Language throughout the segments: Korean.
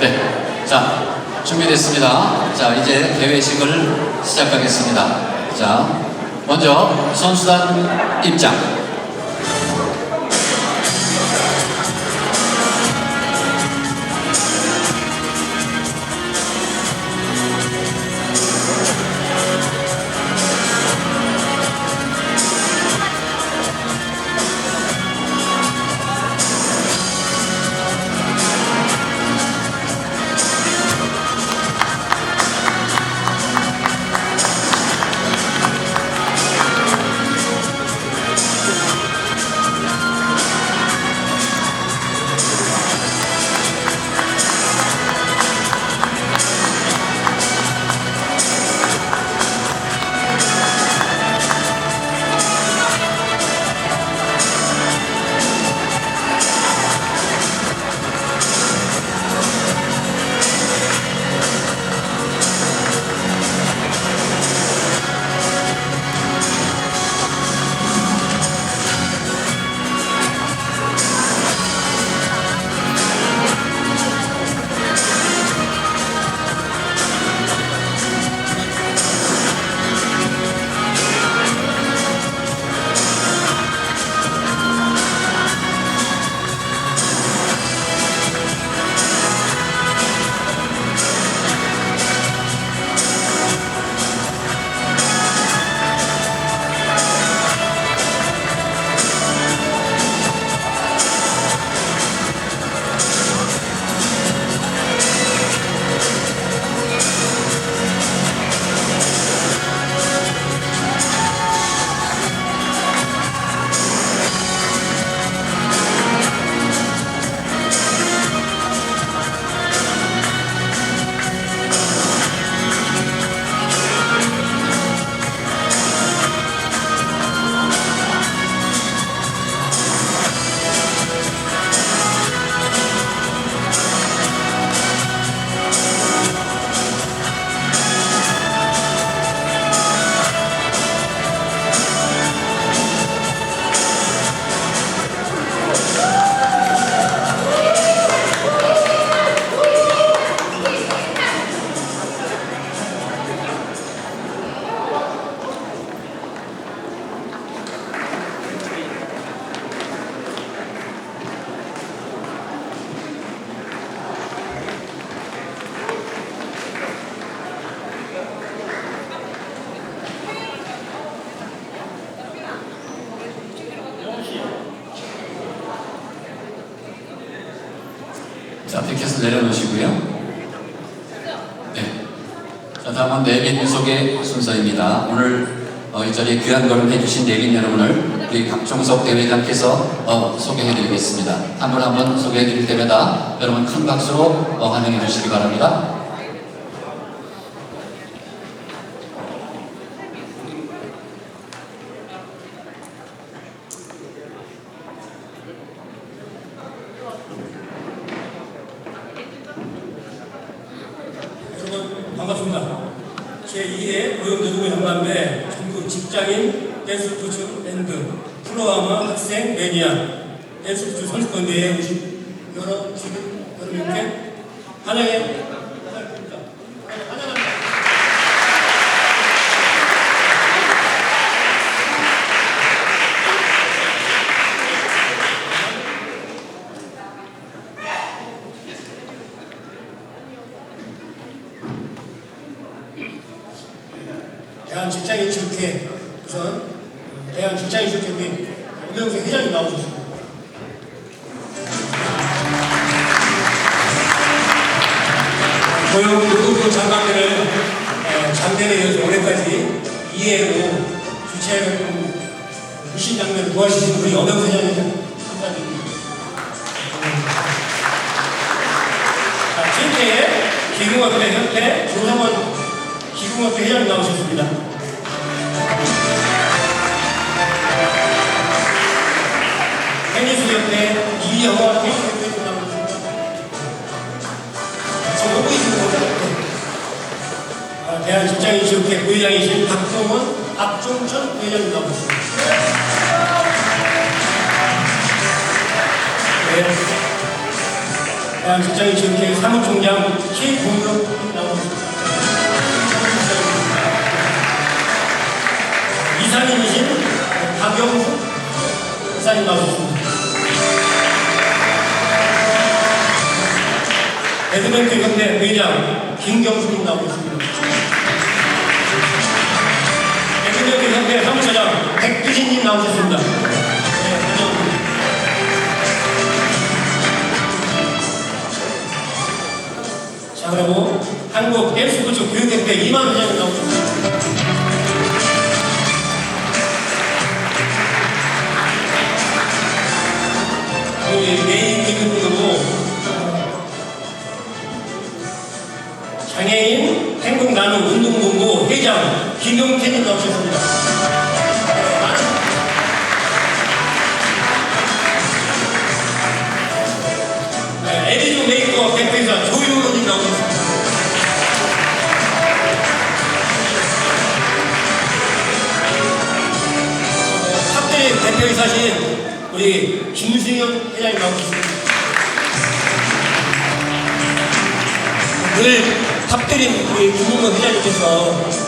네. 자, 준비됐습니다. 자, 이제 개회식을 시작하겠습니다. 자, 먼저 선수단 입장. 어, 이 자리에 귀한 걸음 해주신 내빈 여러분을 우리 박종석 대회장께서 어, 소개해드리겠습니다. 한 분 한 분 소개해드릴 때마다 여러분 큰 박수로 어, 환영해 주시기 바랍니다. 여러분 반갑습니다. 제2회 고용노동부 연감회 전국 직장인 댄스 부츠 밴드 프로아마 학생 매니아 댄스 부츠 선 테니스협회 이영화 테니스협회 나오셨습니다. 지금 오고 있는 거죠? 아, 대한 직장인체육회 부회장이신 박동원, 박종천 부회장님 나오셨습니다. 네. 대한 직장인 지원회 사무총장 최공덕 나오셨습니다. 이사님이신 박영수 이사님 나오셨습니다. 배드민턴 협회 회장 김경수님 나오셨습니다. 배드민턴 협회 사무처장 백두신님 나오셨습니다. 네. 자, 그리고 한국 댄스부츠 교육협회 이만 회장님 나오셨습니다. 회장 김용태님 나오셨습니다. 네, 에디조 메이커 대표이사 조윤호님 나오셨습니다. 탑대 대표이사신 우리 김수영 회장님 나오셨습니다. 늘 탑드린 우리 김용호 회장님께서 예,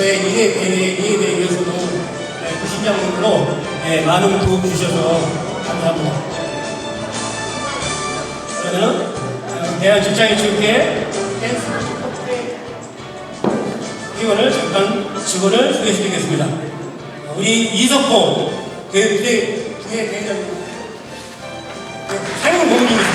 저의 위해서도 예, 부신장님으로 예, 많은 도움 주셔서 감사합니다. 어, 대한 직장인 체육회 댄스 회원을 잠깐 직원을 소개해드리겠습니다. 어, 우리 이석호 교육대 부회 대장님 사용 고문님이십니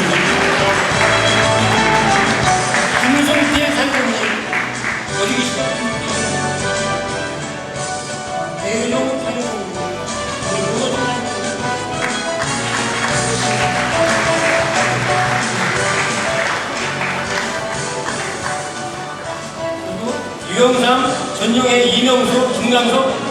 유영삼, 전용의 이명수, 김강석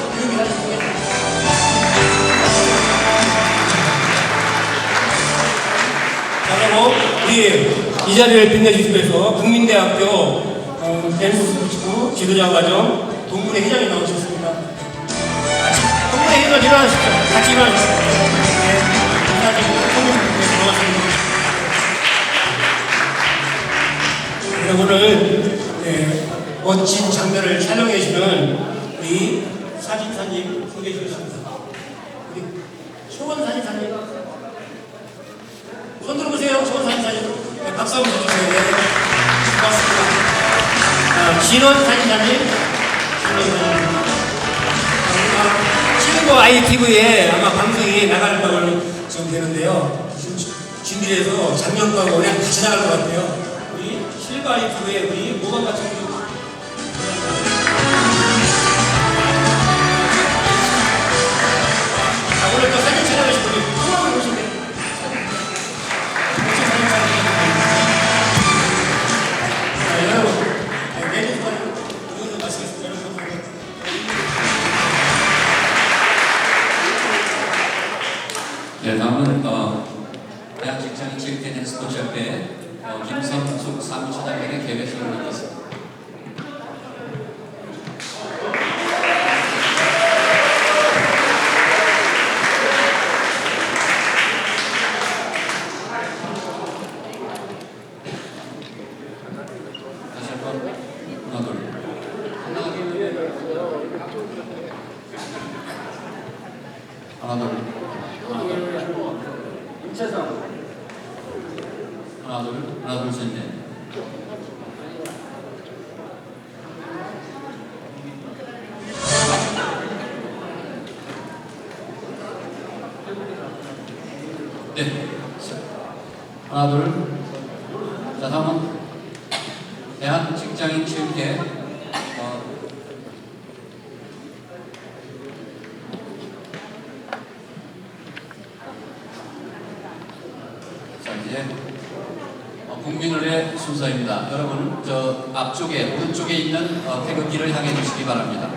자, 그리고 우리 이 자리를 빛내주시기 위해서 국민대학교 어, 댄스 스포츠 지도자 과정 동문회 회장이 나오셨습니다. 동문회 회장 일어나십시오. 같이 일어나십시오. 네. 네, 오늘 네, 멋진 장면을 촬영해 주시는 우리 사진사님 소개해 주셨습니다. 우리 초원 사진사님 손 들어보세요. 좋은 사진 사진. 네, 박수 한번 주세요. 네. 고맙습니다. 아, 진원 사진사님. 진원 사진사님. 아, 친구 ITV에 아마 방송이 나갈 거로 지금 되는데요. 지금 주- 준비를 해서 작년과 올해 같이 나갈 것 같아요. 우리 실버 ITV에 우리 모범 같은 어, 김성숙 사무처장에게 개회식을 드리겠습니다. 다시 한번 하나 둘 하나 둘 하나 둘 하나 둘셋넷 네 하나 둘자 다음은 대한 직장인 체육회 어, 자 이제 어, 국민의회 순서입니다. 여러분 저 앞쪽에 오른쪽에 있는 어, 태극기를 향해 주시기 바랍니다.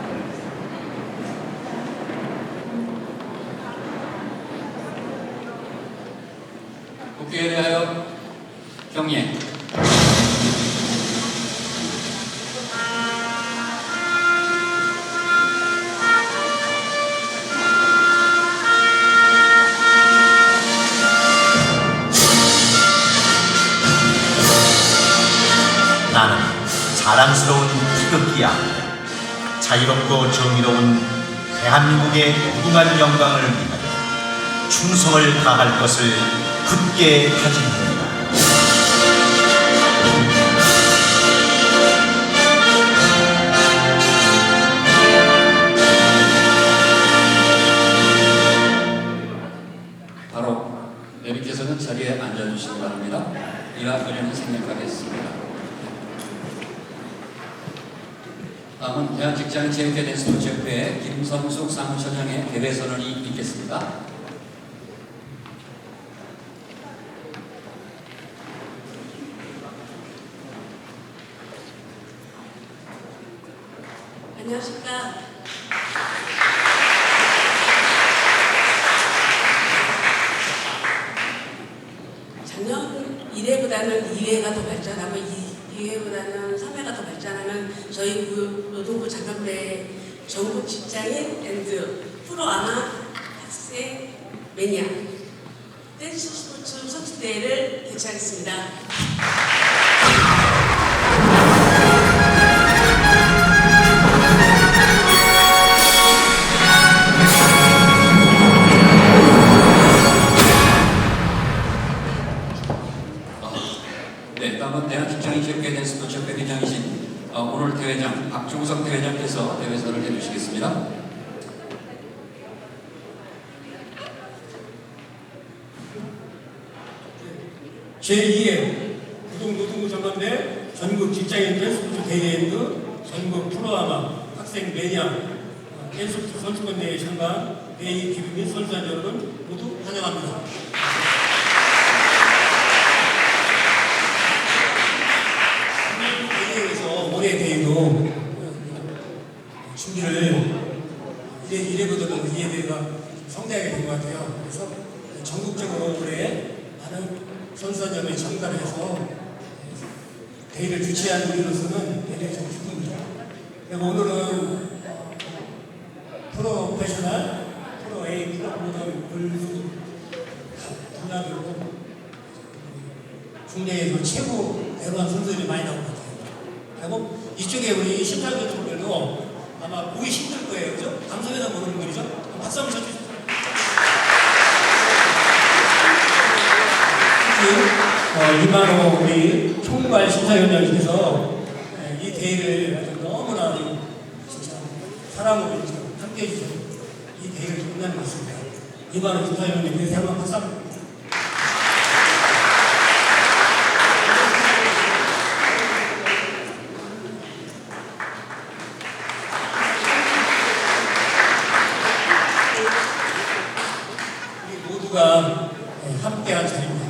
대한민국의 무궁한 영광을 위하여 충성을 다할 것을 굳게 다짐합니다. 바로 내비께서는 자리에 앉아주시기 바랍니다. 이와 은혜는 생략하겠습니다. 다음은 대한직장체육회 댄스포츠협회 김선숙 사무처장의 대회 선언이 있겠습니다. 안녕하십니까. 작년 1회보다는 2회가 더 발전하고 2회보다는 3회가 더 발전하는 저희 구- 노동부 장관대 전국 직장인 앤드 프로 아마 학생 매니아 댄스 스포츠 선수대회를 개최하겠습니다. 제2회 구동노동부 장관대 전국 직장인 댄스부츠 대회인드 전국 프로아마 학생 매니아 어, 댄스부츠 선수권 대회 참가 대의 기부 및 선수단 여러분 모두 환영합니다. 대회에서 올해 대회도 어, 준비를 1회, 1회보다도 2회 대회가 10여년을 전달해서 대회를 주최한 우리로서는 굉장히 좀 기쁩니다. 오늘은 어, 프로페셔널, 프로 A, 프로 모던 물류 국내에서 최고 대로한 선수들이 많이 나온 것 같아요. 그리고 이쪽에 우리 심사위원 분들도 아마 보기 힘들 거예요. 그죠? 방송에서 보는 분이죠? 박수 한번 쳐주세요. 어, 이만호 우리 총괄 심사위원장님께서 예, 이 대회를 너무나 진짜 사랑으로 함께 해주셔서 이 대회를 끝나는 것 같습니다. 이만호 심사위원님께 한번 박수 한번 우리 모두가 예, 함께한 자리입니다.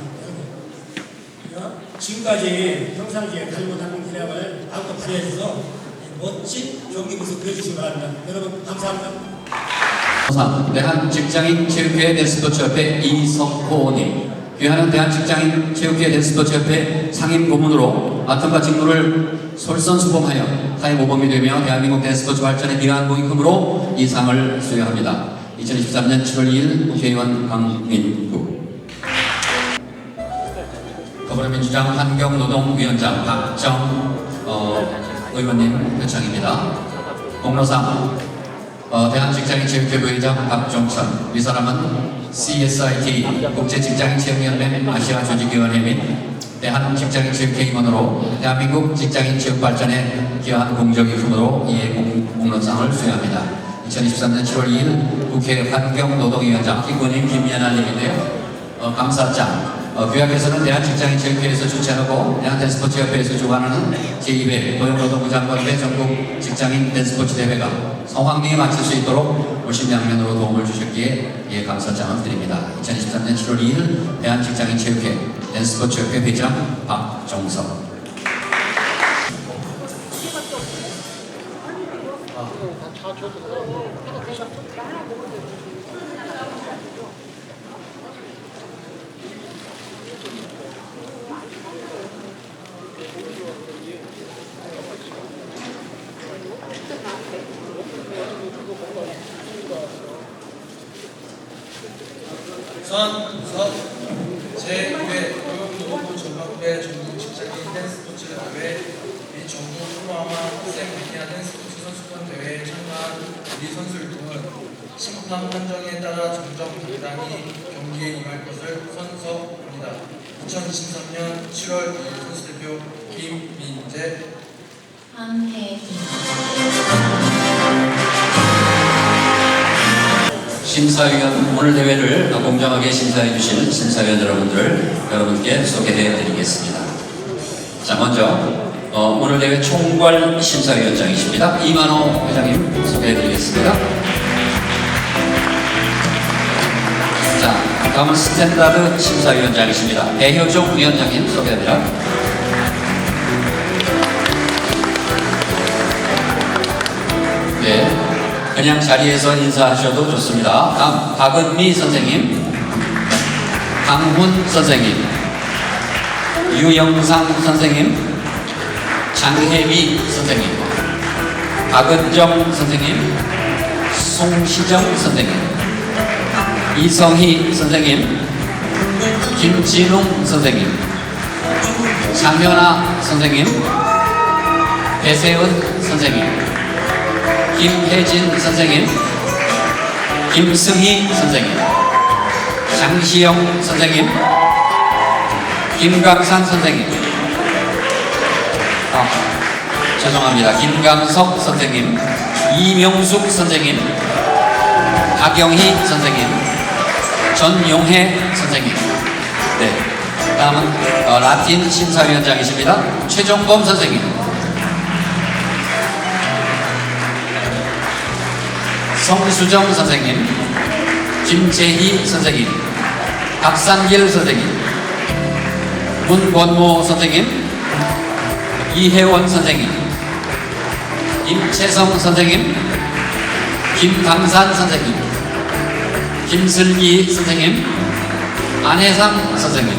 지금까지 평상시에 갈고닦은 기량을 마음껏 발휘해서 예, 멋진 경기 모습 보여주시기 바랍니다. 여러분 감사합니다. 우선 대한 직장인 체육회 댄스포츠협회 이석호님 귀하는 대한 직장인 체육회 댄스포츠협회 상임 고문으로 맡은 바 직무를 솔선수범하여 타의 모범이 되며 대한민국 댄스포츠 발전에 기여한 공익금으로 이 상을 수여합니다. 2023년 7월 2일 국회의원 강민 더불어민주당 환경노동위원장 박정 어, 의원님 표창입니다. 공로상 어, 대한직장인체육회 부회장 박종천 이 사람은 CSIT 국제직장인체육연맹 아시아 조직위원회 및 대한직장인체육회 임원으로 대한민국 직장인체육 발전에 기여한 공적인 이에 공- 공로상을 수여합니다. 2023년 7월 2일 국회 환경노동위원장 기권인 김연아님인데요. 어, 감사장 어, 규약에서는 대한직장인 체육회에서 주최하고 대한댄스포츠협회에서 주관하는 제2회 고용노동부 장관회 전국 직장인 댄스포츠 대회가 성황리에 마칠 수 있도록 무심양면으로 도움을 주셨기에 이에 감사장을 드립니다. 2023년 7월 2일 대한직장인 체육회 댄스포츠협회 회장 박정석 선 우선 제9회 고용노동부 전망대 전국 직장인 댄스포츠 대회 및 전국 학생 비키하는 스포츠 선수권 대회에 참가한 우리 선수 율동은 심판 판정에 따라 정정 당당히 경기에 임할 것을 선서합니다. 2023년 7월 2일 선수대표 김민재 한혜진 심사위원 오늘 대회를 공정하게 심사해 주시는 심사위원 여러분들 여러분께 소개해 드리겠습니다. 자 먼저 어, 오늘 대회 총괄 심사위원장이십니다. 이만호 회장님 소개해 드리겠습니다. 자 다음은 스탠다드 심사위원장이십니다. 배효종 위원장님 소개합니다. 네, 그냥 자리에서 인사하셔도 좋습니다. 다음 박은미 선생님, 강훈 선생님, 유영상 선생님, 장혜미 선생님, 박은정 선생님, 송시정 선생님, 이성희 선생님, 김진웅 선생님, 장현아 선생님, 배세은 선생님, 김혜진 선생님, 김승희 선생님, 장시영 선생님, 김강산 선생님, 아, 죄송합니다. 김강석 선생님, 이명숙 선생님, 박영희 선생님, 전용혜 선생님. 네. 다음은 어, 라틴 심사위원장이십니다. 최종범 선생님. 성수정 선생님, 김재희 선생님, 박상길 선생님, 문권모 선생님, 이혜원 선생님, 임채성 선생님, 김강산 선생님, 김슬기 선생님, 안혜상 선생님,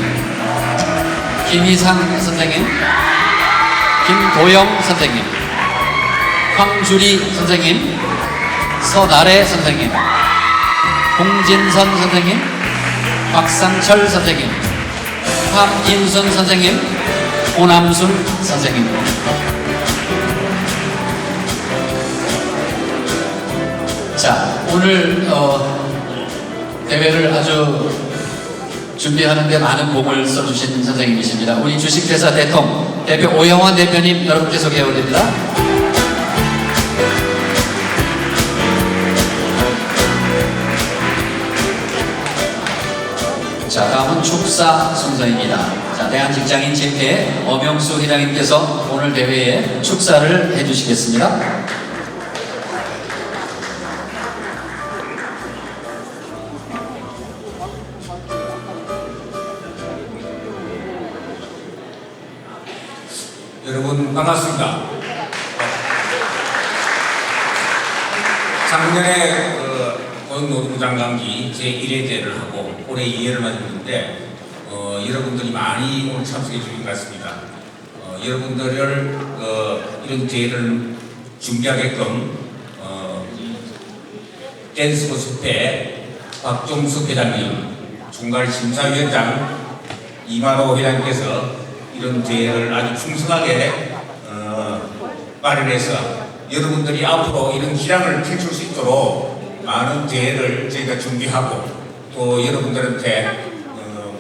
김희상 선생님, 김도영 선생님, 황주리 선생님, 서나래 선생님, 홍진선 선생님, 박상철 선생님, 함인순 선생님, 오남순 선생님. 자, 오늘 어, 대회를 아주 준비하는데 많은 공을 써주신 선생님이십니다. 우리 주식회사 대통 대표 오영환 대표님 여러분께 소개해 올립니다. 자, 다음은 축사 순서입니다. 자, 대한직장인 집회 엄영수 회장님께서 오늘 대회에 축사를 해주시겠습니다. 여러분 반갑습니다. 작년에 노동부 장관기 제1회제를 하고 올해 2회를 맞았는데 어, 여러분들이 많이 오늘 참석해 주신 것 같습니다. 어, 여러분들을 어, 이런 대회를 준비하게끔 어, 댄스 모습회 박종숙 회장님, 중괄 심사위원장 이만호 회장님께서 이런 대회를 아주 풍성하게 어, 마련해서 여러분들이 앞으로 이런 기량을 펼칠 수 있도록 많은 대회를 저희가 준비하고 또 여러분들한테 어,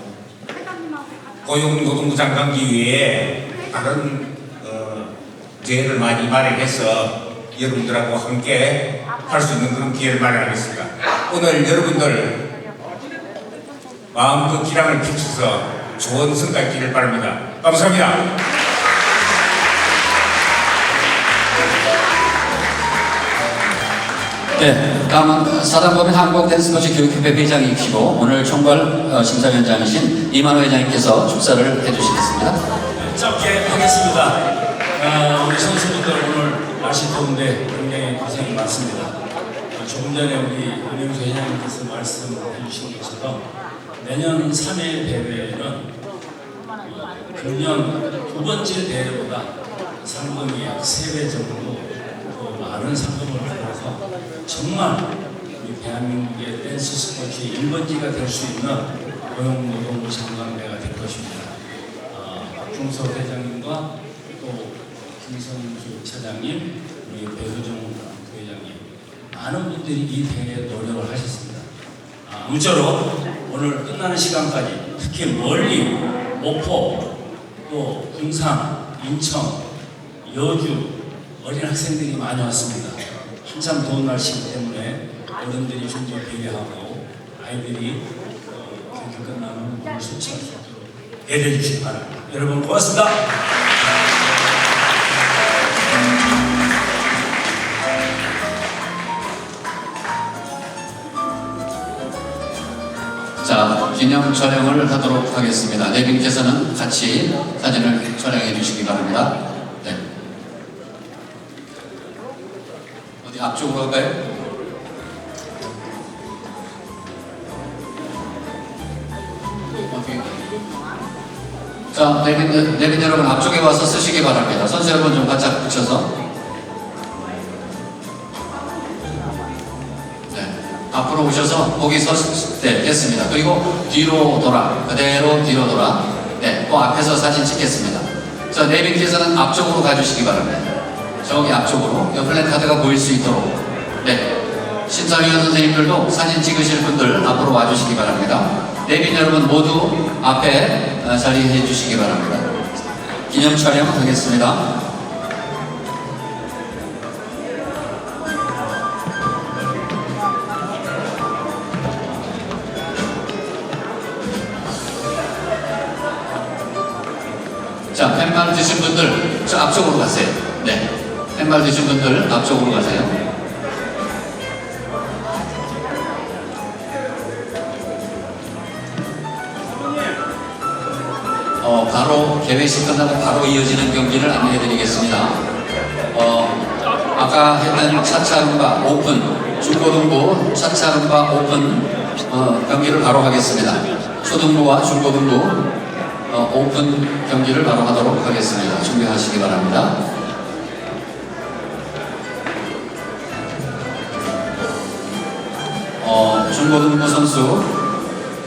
고용노동부 장관기 외에 다른 어, 대회를 많이 마련해서 여러분들하고 함께 할 수 있는 그런 기회를 마련하겠습니다. 오늘 여러분들 마음껏 기량을 펼쳐서 좋은 성과 있기를 바랍니다. 감사합니다. 네, 다음은 사단법인 한국댄스코치 교육협회 회장이시고 오늘 총괄 어, 심사위원장이신 이만호 회장님께서 축사를 해주시겠습니다. 짧게 하겠습니다. 아, 우리 선수분들 오늘 날씨 더운데 굉장히 고생이 많습니다. 어, 조금 전에 우리 은영수 회장님께서 말씀해 주신 것처럼 내년 3일 대회는 어, 금년 두 번째 대회보다 상금이 약 3배 정도 더 많은 상금을 정말 우리 대한민국의 댄스 스포츠의 1번지가 될 수 있는 고용노동부 장관대가 될 것입니다. 아, 박중석 회장님과 또 김선수 차장님, 우리 배수정 부회장님, 많은 분들이 이 대회에 노력을 하셨습니다. 아, 아무쪼록 오늘 끝나는 시간까지 특히 멀리 목포, 또 군산, 인천, 여주 어린 학생들이 많이 왔습니다. 한참 더운 날씨이기 때문에 어른들이 좀 더 배려하고 아이들이 어, 경기 끝나면 오늘 수치할 수 있도록 배려해 주시기 바랍니다. 여러분 고맙습니다. 자, 기념 촬영을 하도록 하겠습니다. 내빈께서는 같이 사진을 촬영해 주시기 바랍니다. 네. 어디 앞쪽으로? 어디? 자, 내빈, 내빈 여러분 앞쪽에 와서 쓰시기 바랍니다. 선수 여러분 좀 바짝 붙여서. 네, 앞으로 오셔서 거기 서, 네, 됐습니다. 그리고 뒤로 돌아, 그대로 뒤로 돌아. 네, 또 앞에서 사진 찍겠습니다. 자, 내빈께서는 앞쪽으로 가주시기 바랍니다. 저기 앞쪽으로, 이 플랜카드가 보일 수 있도록. 네, 심사위원 선생님들도 사진 찍으실 분들 앞으로 와주시기 바랍니다. 내빈 여러분 모두 앞에 어, 자리해 주시기 바랍니다. 기념 촬영 하겠습니다. 자, 펜말 드신 분들 저 앞쪽으로 가세요. 네. 펜말 드신 분들 앞쪽으로 가세요. 어, 바로 개회식 끝나고 바로 이어지는 경기를 안내해 드리겠습니다. 어, 아까 했던 차차rum바 오픈, 중고등부 차차rum바 오픈 어, 경기를 바로 하겠습니다. 초등부와 중고등부 어, 오픈 경기를 바로 하도록 하겠습니다. 준비하시기 바랍니다. 중고등부 선수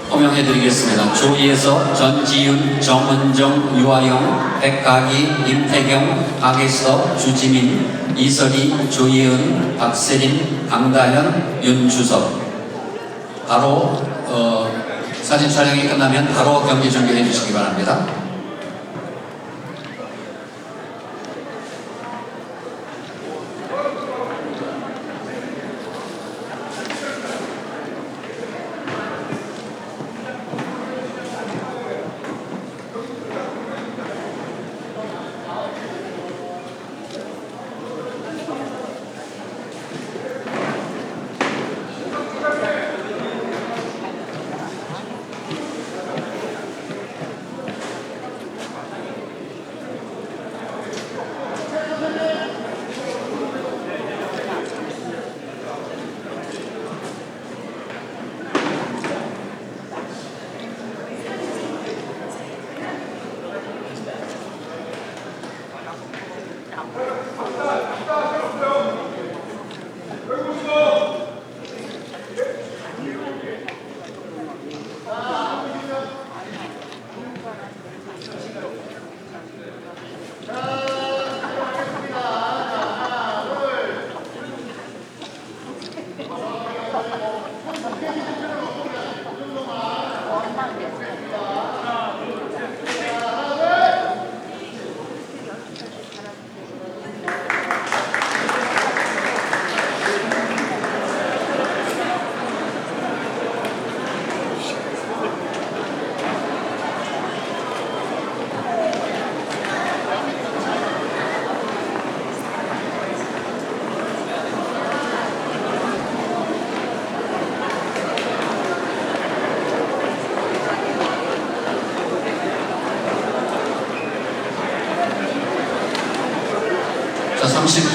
호명해 드리겠습니다. 조2에서 전지윤, 정은정, 유아영, 백가기, 임태경, 박예서, 주지민, 이설이, 조예은, 박세린, 강다현, 윤주석. 바로 어, 사진 촬영이 끝나면 바로 경기 준비해 주시기 바랍니다.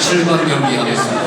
자, 37번 경기 하겠습니다.